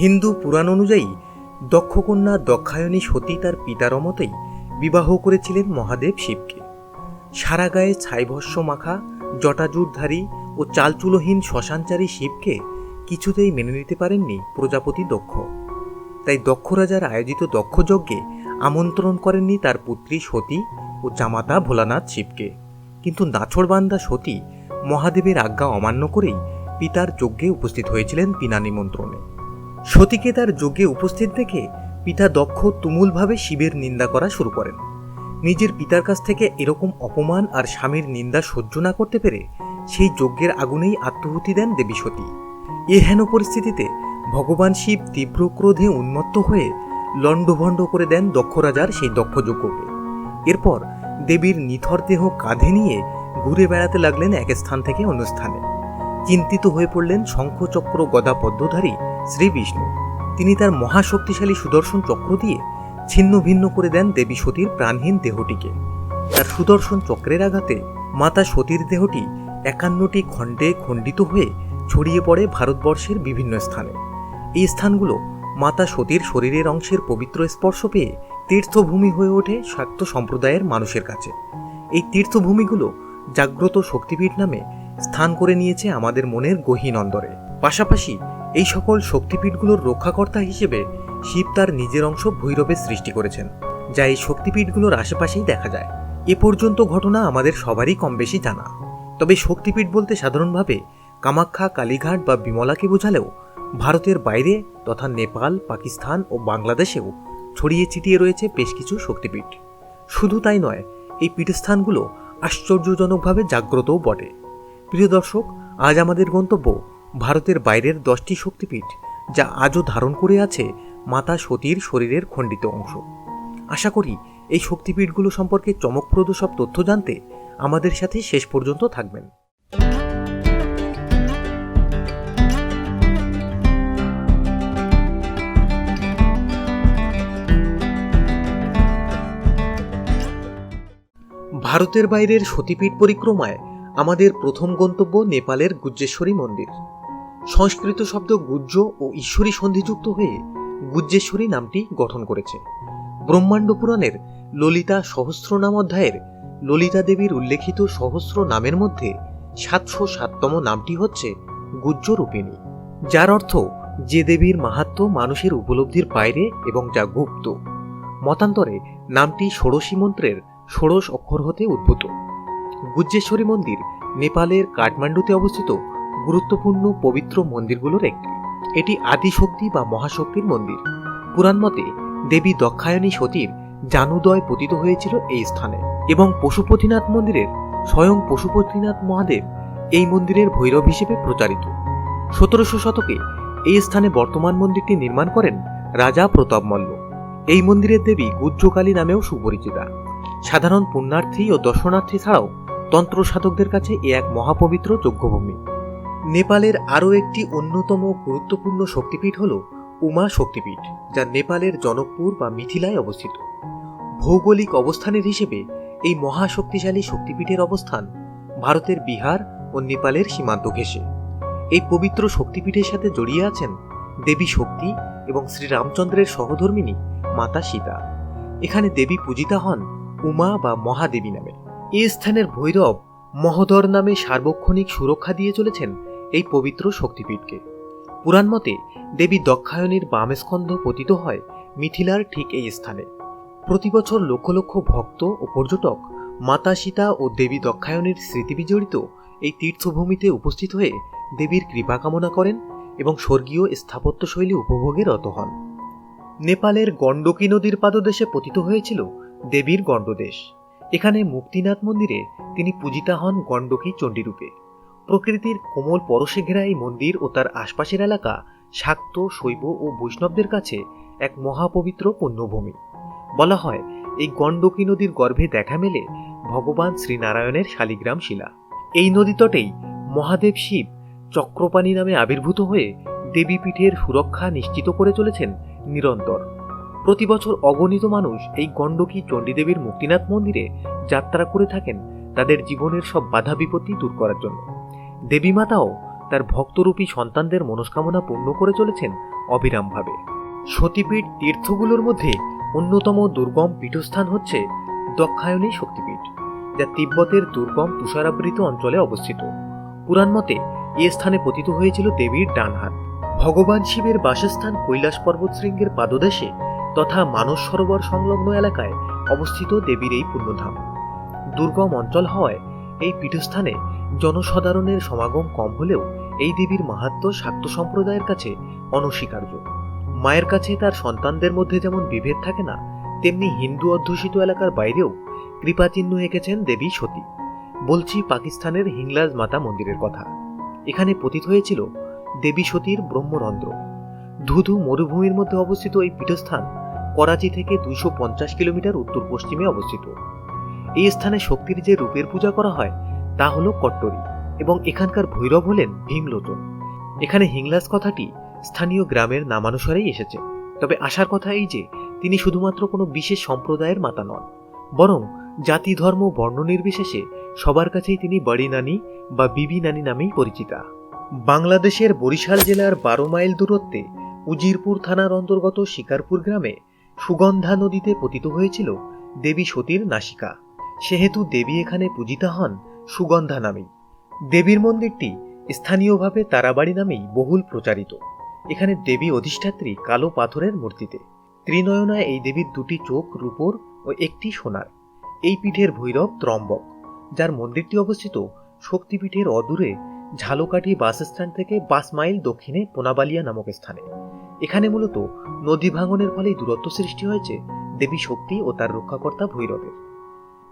হিন্দু পুরাণ অনুযায়ী দক্ষকন্যা দক্ষায়নী সতী তার পিতার মতেই বিবাহ করেছিলেন মহাদেব শিবকে। সারা গায়ে ছাইভস্য মাখা, জটাজুটধারী ও চালচুলোহীন শ্মশানচারী শিবকে কিছুতেই মেনে নিতে পারেননি প্রজাপতি দক্ষ। তাই দক্ষ রাজার আয়োজিত দক্ষযজ্ঞে আমন্ত্রণ করেননি তার পুত্রী সতী ও জামাতা ভোলানাথ শিবকে। কিন্তু নাছড়বান্দা সতী মহাদেবের আজ্ঞা অমান্য করেই পিতার যজ্ঞে উপস্থিত হয়েছিলেন বিনা নিমন্ত্রণে। সতীকে তার যজ্ঞে উপস্থিত দেখে পিতা দক্ষ তুমুলভাবে শিবের নিন্দা করা শুরু করেন। নিজের পিতার কাছ থেকে এরকম অপমান আর স্বামীর নিন্দা সহ্য না করতে পেরে সেই যজ্ঞের আগুনেই আত্মহুতি দেন দেবী সতী। এ হেন পরিস্থিতিতে ভগবান শিব তীব্র ক্রোধে উন্মত্ত হয়ে লণ্ডভণ্ড করে দেন দক্ষ রাজার সেই দক্ষযজ্ঞকে এরপর দেবীর নিথর দেহ কাঁধে নিয়ে ঘুরে বেড়াতে লাগলেন এক স্থান থেকে অন্য স্থানে। চিন্তিত হয়ে পড়লেন শঙ্খচক্র গদা পদ্মধারী শ্রী বিষ্ণু তিনি তার মহাশক্তিশালী সুদর্শন চক্র দিয়ে ছিন্ন ভিন্ন করে দেন দেবী সতীর প্রাণহীন দেহটিকে। তার সুদর্শন চক্রের আঘাতে মাতা সতীর দেহটি একান্নটি খণ্ডে খণ্ডিত হয়ে ছড়িয়ে পড়ে ভারতবর্ষের বিভিন্ন স্থানে। এই স্থানগুলো মাতা সতীর শরীরের অংশের পবিত্র স্পর্শ পেয়ে তীর্থভূমি হয়ে ওঠে শাক্ত সম্প্রদায়ের মানুষের কাছে। এই তীর্থভূমিগুলো জাগ্রত শক্তিপীঠ নামে স্থান করে নিয়েছে আমাদের মনের গহীন অন্দরে। পাশাপাশি এই সকল শক্তিপীঠগুলোর রক্ষাকর্তা হিসেবে শিব তার নিজের অংশ ভৈরবের সৃষ্টি করেছেন, যা এই শক্তিপীঠগুলোর আশেপাশেই দেখা যায়। এ পর্যন্ত ঘটনা আমাদের সবারই কম বেশি জানা। তবে শক্তিপীঠ বলতে সাধারণভাবে কামাখ্যা, কালীঘাট বা বিমলাকে বোঝালেও ভারতের বাইরে তথা নেপাল, পাকিস্তান ও বাংলাদেশেও ছড়িয়ে ছিটিয়ে রয়েছে বেশ কিছু শক্তিপীঠ। শুধু তাই নয়, এই পীঠস্থানগুলো আশ্চর্যজনকভাবে জাগ্রতও বটে। প্রিয় দর্শক, আজ আমাদের গন্তব্য ভারতের বাইরের দশটি শক্তিপীঠ, যা আজও ধারণ করে আছে মাতা সতীর শরীরের খণ্ডিত অংশ। আশা করি এই শক্তিপীঠগুলো সম্পর্কে চমকপ্রদ সব তথ্য জানতে আমাদের সাথে শেষ পর্যন্ত থাকবেন। ভারতের বাইরের সতীপীঠ পরিক্রমায় আমাদের প্রথম গন্তব্য নেপালের গুজ্জেশ্বরী মন্দির। সংস্কৃত শব্দ গুজ্জ ও ঈশ্বরী সন্ধিযুক্ত হয়ে গুজ্জেশ্বরী নামটি গঠন করেছে। ব্রহ্মাণ্ড পুরাণের ললিতা সহস্রনাম অধ্যায়ের ললিতা দেবীর উল্লেখিত সহস্র নামের মধ্যে সাতশো সাততম নামটি হচ্ছে গুজ্জ রূপিণী, যার অর্থ যে দেবীর মাহাত্ম মানুষের উপলব্ধির বাইরে এবং যা গুপ্ত। মতান্তরে নামটি ষোড়শী মন্ত্রের ষোড়শ অক্ষর হতে উদ্ভূত। গুজ্জেশ্বরী মন্দির নেপালের কাঠমান্ডুতে অবস্থিত গুরুত্বপূর্ণ পবিত্র মন্দিরগুলোর একটি। এটি আদিশক্তি বা মহাশক্তির মন্দির। পুরাণ মতে দেবী দক্ষায়নী সতীর জানুদয় পতিত হয়েছিল এই স্থানে এবং পশুপতিনাথ মন্দিরের স্বয়ং পশুপতিনাথ মহাদেব এই মন্দিরের ভৈরব হিসেবে প্রচারিত। সতেরোশো শতকে এই স্থানে বর্তমান মন্দিরটি নির্মাণ করেন রাজা প্রতাপ মল্ল। এই মন্দিরের দেবী গুজ্জকালী নামেও সুপরিচিতা। সাধারণ পুণ্যার্থী ও দর্শনার্থী ছাড়াও তন্ত্র সাধকদের কাছে এ এক মহাপবিত্র যজ্ঞভূমি। নেপালের আরও একটি অন্যতম গুরুত্বপূর্ণ শক্তিপীঠ হল উমা শক্তিপীঠ, যা নেপালের জনকপুর বা মিথিলায় অবস্থিত। ভৌগোলিক অবস্থানের হিসেবে এই মহাশক্তিশালী শক্তিপীঠের অবস্থান ভারতের বিহার ও নেপালের সীমান্ত ঘেঁষে। এই পবিত্র শক্তিপীঠের সাথে জড়িয়ে আছেন দেবী শক্তি এবং শ্রীরামচন্দ্রের সহধর্মিনী মাতা সীতা। এখানে দেবী পূজিতা হন উমা বা মহাদেবী নামে। এই স্থানের ভৈরব মহোদর নামে সার্বক্ষণিক সুরক্ষা দিয়ে চলেছেন এই পবিত্র শক্তিপীঠকে। পুরাণ মতে দেবী দক্ষায়নীর বামস্কন্ধ পতিত হয় মিথিলার ঠিক এই স্থানে। প্রতি বছর লক্ষ লক্ষ ভক্ত ও পর্যটক মাতা সীতা ও দেবী দক্ষায়নীর স্মৃতিবিজড়িত এই তীর্থভূমিতে উপস্থিত হয়ে দেবীর কৃপা কামনা করেন এবং স্বর্গীয় স্থাপত্যশৈলী উপভোগে রত হন। নেপালের গণ্ডকী নদীর পাদদেশে পতিত হয়েছিল দেবীর গণ্ডদেশ। এখানে মুক্তিনাথ মন্দিরে তিনি পূজিতা হন গণ্ডকী চণ্ডীরূপে। প্রকৃতির কোমল পরশে ঘেরা এই মন্দির ও তার আশপাশের এলাকা শাক্ত, শৈব ও বৈষ্ণবদের কাছে এক মহাপবিত্র পুণ্যভূমি। বলা হয়, এই গণ্ডকী নদীর গর্ভে দেখা মেলে ভগবান শ্রীনারায়ণের শালিগ্রাম শিলা। এই নদীতটেই মহাদেব শিব চক্রপাণী নামে আবির্ভূত হয়ে দেবীপীঠের সুরক্ষা নিশ্চিত করে চলেছেন নিরন্তর। প্রতি বছর অগণিত মানুষ এই গণ্ডকী চণ্ডীদেবীর মুক্তিনাথ মন্দিরে যাত্রা করে থাকেন তাদের জীবনের সব বাধা বিপত্তি দূর করার জন্য। দেবী মাতাও তার ভক্তরূপী সন্তানদের মনস্কামনা পূর্ণ করে চলেছেন অবিরামভাবে। সতীপীঠ তীর্থগুলোর মধ্যে অন্যতম দুর্গম পীঠস্থান হচ্ছে দক্ষায়নী শক্তিপীঠ, যা তিব্বতের দুর্গম তুষারাবৃত অঞ্চলে অবস্থিত। পুরাণ মতে এ স্থানে পতিত হয়েছিল দেবীর ডান হাত ভগবান শিবের বাসস্থান কৈলাস পর্বত শৃঙ্গের পাদদেশে তথা মানস সরোবর সংলগ্ন এলাকায় অবস্থিত দেবীর এই পুণ্যধাম দুর্গম অঞ্চল হওয়ায় এই পীঠস্থানে জনসাধারণের সমাগম কম হলেও এই দেবীর মাহাত্ম্য শাক্ত সম্প্রদায়ের কাছে অনস্বীকার্য। মায়ের কাছে তার সন্তানদের মধ্যে যেমন বিভেদ থাকে না, তেমনি হিন্দু অধ্যুষিত এলাকার বাইরেও কৃপাচিহ্ন এঁকেছেন দেবী সতী। বলছি পাকিস্তানের হিংলাজ মাতা মন্দিরের কথা। এখানে পতিত হয়েছিল দেবী সতীর ব্রহ্মরন্ধ্র। ধুধু মরুভূমির মধ্যে অবস্থিত এই পীঠস্থান করাচি থেকে দুইশো পঞ্চাশ কিলোমিটার উত্তর পশ্চিমে অবস্থিত। এই স্থানে শক্তির যে রূপের পূজা করা হয় তা হল কট্টরি এবং এখানকার ভৈরব হলেন ভীমলোচন। এখানে হিংলাজ কথাটি স্থানীয় গ্রামের নামানুসারেই এসেছে। তবে আসার কথা এই যে, তিনি শুধুমাত্র কোনো বিশেষ সম্প্রদায়ের মাতা নন, বরং জাতি, ধর্ম, বর্ণ নির্বিশেষে সবার কাছেই তিনি বাড়ি নানি বা বিবি নানি নামেই পরিচিতা। বাংলাদেশের বরিশাল জেলার বারো মাইল দূরত্বে উজিরপুর থানার অন্তর্গত শিকারপুর গ্রামে সুগন্ধা নদীতে পতিত হয়েছিল দেবী সতীর নাসিকা। সেহেতু দেবী এখানে পূজিতা হন সুগন্ধা নামেই। দেবীর মন্দিরটি স্থানীয়ভাবে তারাবাড়ি নামেই বহুল প্রচারিত। এখানে দেবী অধিষ্ঠাত্রী কালো পাথরের মূর্তিতে। ত্রিনয়না এই দেবীর দুটি চোখ রূপোর ও একটি সোনার। এই পীঠের ভৈরব ত্রম্বক, যার মন্দিরটি অবস্থিত শক্তিপীঠের অদূরে ঝালকাঠি বাস স্ট্যান্ড থেকে পাঁচ মাইল দক্ষিণে পোনাবালিয়া নামক স্থানে। এখানে মূলত নদী ভাঙনের ফলেই দূরত্ব সৃষ্টি হয়েছে দেবী শক্তি ও তার রক্ষাকর্তা ভৈরবের।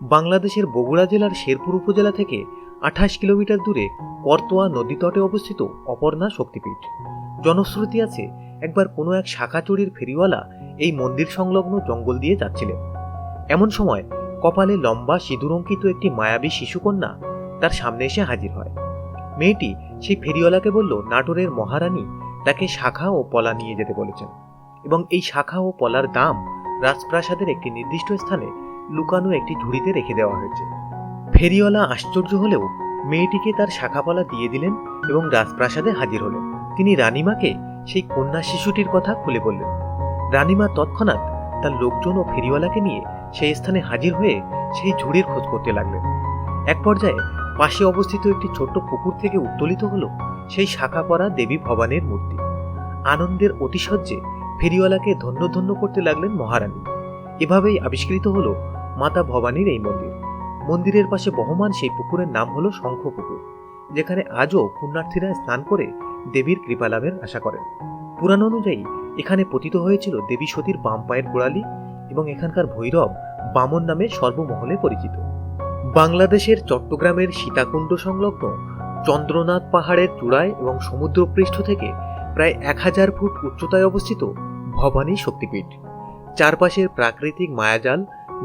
বাংলাদেশের বগুড়া জেলার শেরপুর উপজেলা থেকে আঠাশ কিলোমিটার দূরে করতোয়া নদীতটে অবস্থিত অপর্ণা শক্তিপীঠ। জনশ্রুতি আছে একবার কোনো এক শাখাচুরির ফেরিওয়ালা এই মন্দির সংলগ্ন জঙ্গল দিয়ে যাচ্ছিলেন। এমন সময় কপালে লম্বা সিঁদুরঙ্কিত একটি মায়াবী শিশুকন্যা তার সামনে এসে হাজির হয়। মেয়েটি সেই ফেরিওয়ালাকে বলল, নাটোরের মহারানী তাকে শাখা ও পলা নিয়ে যেতে বলেছেন এবং এই শাখা ও পলার দাম রাজপ্রাসাদের একটি নির্দিষ্ট স্থানে লুকানো একটি ঝুড়িতে রেখে দেওয়া হয়েছে। ফেরিওয়ালা আশ্চর্য হলেও মেয়েটিকে তার শাখাপলা দিয়ে দিলেন এবং রাজপ্রাসাদে হাজির হলেন। তিনি রানীমাকে সেই কন্যা শিশুটির কথা খুলে বললেন। রানীমা তৎক্ষণাৎ তার লোকজন ও ফেরিওয়ালাকে নিয়ে সেই স্থানে হাজির হয়ে সেই ঝুড়ির খোঁজ করতে লাগলেন। এক পর্যায়ে পাশে অবস্থিত একটি ছোট্ট পুকুর থেকে উত্তোলিত হলো সেই শাখা পরা দেবী ভবানের মূর্তি। আনন্দের অতিশয্যে ফেরিওয়ালাকে ধন্য ধন্য করতে লাগলেন মহারানী। এভাবেই আবিষ্কৃত হলো মাতা ভবানীর এই মন্দির। মন্দিরের পাশে বহমান সেই পুকুরের নাম হলো শঙ্খ পুকুর যেখানে আজও পুণ্যার্থীরা স্নান করে দেবীর কৃপা লাভের আশা করেন। পুরাণ অনুযায়ী এখানে পতিত হয়েছিল দেবী সতীর বাম পায়ের গোড়ালি এবং এখানকার ভৈরব বামন নামে সর্বমহলে পরিচিত। বাংলাদেশের চট্টগ্রামের সীতাকুণ্ড সংলগ্ন চন্দ্রনাথ পাহাড়ের চূড়ায় এবং সমুদ্রপৃষ্ঠ থেকে প্রায় এক হাজার ফুট উচ্চতায় অবস্থিত ভবানী শক্তিপীঠ। চারপাশের প্রাকৃতিক মায়াজাল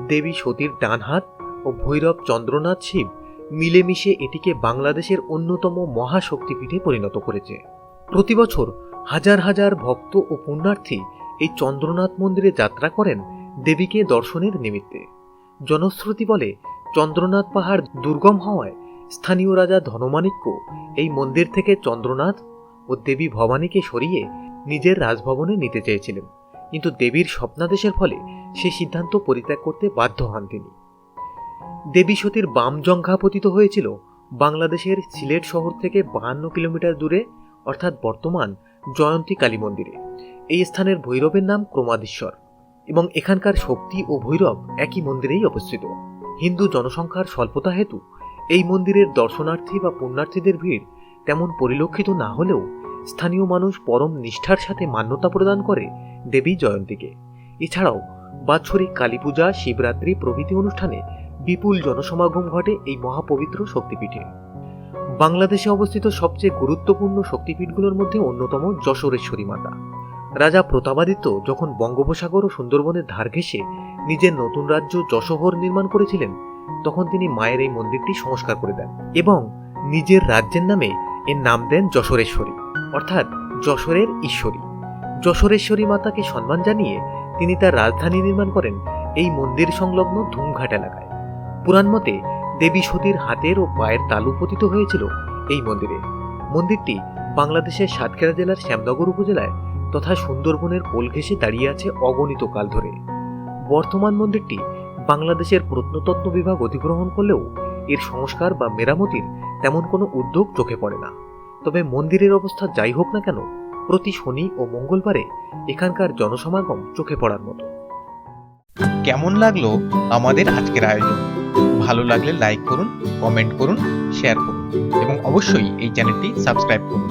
দেবী সতীর ডান হাত ও ভৈরব চন্দ্রনাথ শিব মিলেমিশে এটিকে বাংলাদেশের অন্যতম মহাশক্তিপীঠে পরিণত করেছে। প্রতি বছর হাজার হাজার ভক্ত ও পুণ্যার্থী এই চন্দ্রনাথ মন্দিরে যাত্রা করেন দেবীকে দর্শনের নিমিত্তে। জনশ্রুতি বলে চন্দ্রনাথ পাহাড় দুর্গম হওয়ায় স্থানীয় রাজা ধনমাণিক্য এই মন্দির থেকে চন্দ্রনাথ ও দেবী ভবানীকে সরিয়ে নিজের রাজভবনে নিতে চেয়েছিলেন। কিন্তু দেবীর স্বপ্নাদেশের ফলে সে সিদ্ধান্ত পরিত্যাগ করতে বাধ্য হন তিনি। দেবী সতীর বাম জঙ্ঘা পতিত হয়েছিল বাংলাদেশের সিলেট শহর থেকে বাহান্ন কিলোমিটার দূরে, অর্থাৎ বর্তমান জয়ন্তী কালী মন্দিরে। এই স্থানের ভৈরবের নাম ক্রমাদীশ্বর এবং এখানকার শক্তি ও ভৈরব একই মন্দিরেই অবস্থিত। হিন্দু জনসংখ্যার স্বল্পতা হেতু এই মন্দিরের দর্শনার্থী বা পুণ্যার্থীদের ভিড় তেমন পরিলক্ষিত না হলেও স্থানীয় মানুষ পরম নিষ্ঠার সাথে মান্যতা প্রদান করে দেবী জয়ন্তীকে। এছাড়াও বাৎসরিক কালী পূজা, শিবরাত্রি প্রভৃতি অনুষ্ঠানে বিপুল জনসমাগম ঘটে এই মহাপবিত্র শক্তিপীঠে। বাংলাদেশে অবস্থিত সবচেয়ে গুরুত্বপূর্ণ শক্তিপীঠগুলোর মধ্যে অন্যতম যশোরেশ্বরী মাতা। রাজা প্রতাপাদিত্য যখন বঙ্গোপসাগর ও সুন্দরবনের ধার ঘেঁষে নিজের নতুন রাজ্য যশোহর নির্মাণ করেছিলেন, তখন তিনি মায়ের এই মন্দিরটি সংস্কার করে দেন এবং নিজের রাজ্যের নামে এর নাম দেন যশোরেশ্বরী। অর্থাৎ যশোরের ঈশ্বরী। যশোরেশ্বরী মাতাকে সম্মান জানিয়ে তিনি তার রাজধানী নির্মাণ করেন এই মন্দির সংলগ্ন ধুমঘাট এলাকায়। পুরাণ মতে দেবী সতীর হাতের ও পায়ের তালু পতিত হয়েছিল এই মন্দিরে। মন্দিরটি বাংলাদেশের সাতক্ষীরা জেলার শ্যামনগর উপজেলায় তথা সুন্দরবনের কোল ঘেঁষে দাঁড়িয়ে আছে অগণিত কাল ধরে। বর্তমান মন্দিরটি বাংলাদেশের প্রত্নতত্ত্ব বিভাগ অধিগ্রহণ করলেও এর সংস্কার বা মেরামতির তেমন কোনো উদ্যোগ চোখে পড়ে না। তবে মন্দিরের অবস্থা যাই হোক না কেন, প্রতি শনি ও মঙ্গলবারে এখানকার জনসমাগম চোখে পড়ার মতো। কেমন লাগল আমাদের আজকের আয়োজন? ভালো লাগলে লাইক করুন কমেন্ট করুন শেয়ার করুন এবং অবশ্যই এই চ্যানেলটি সাবস্ক্রাইব করুন।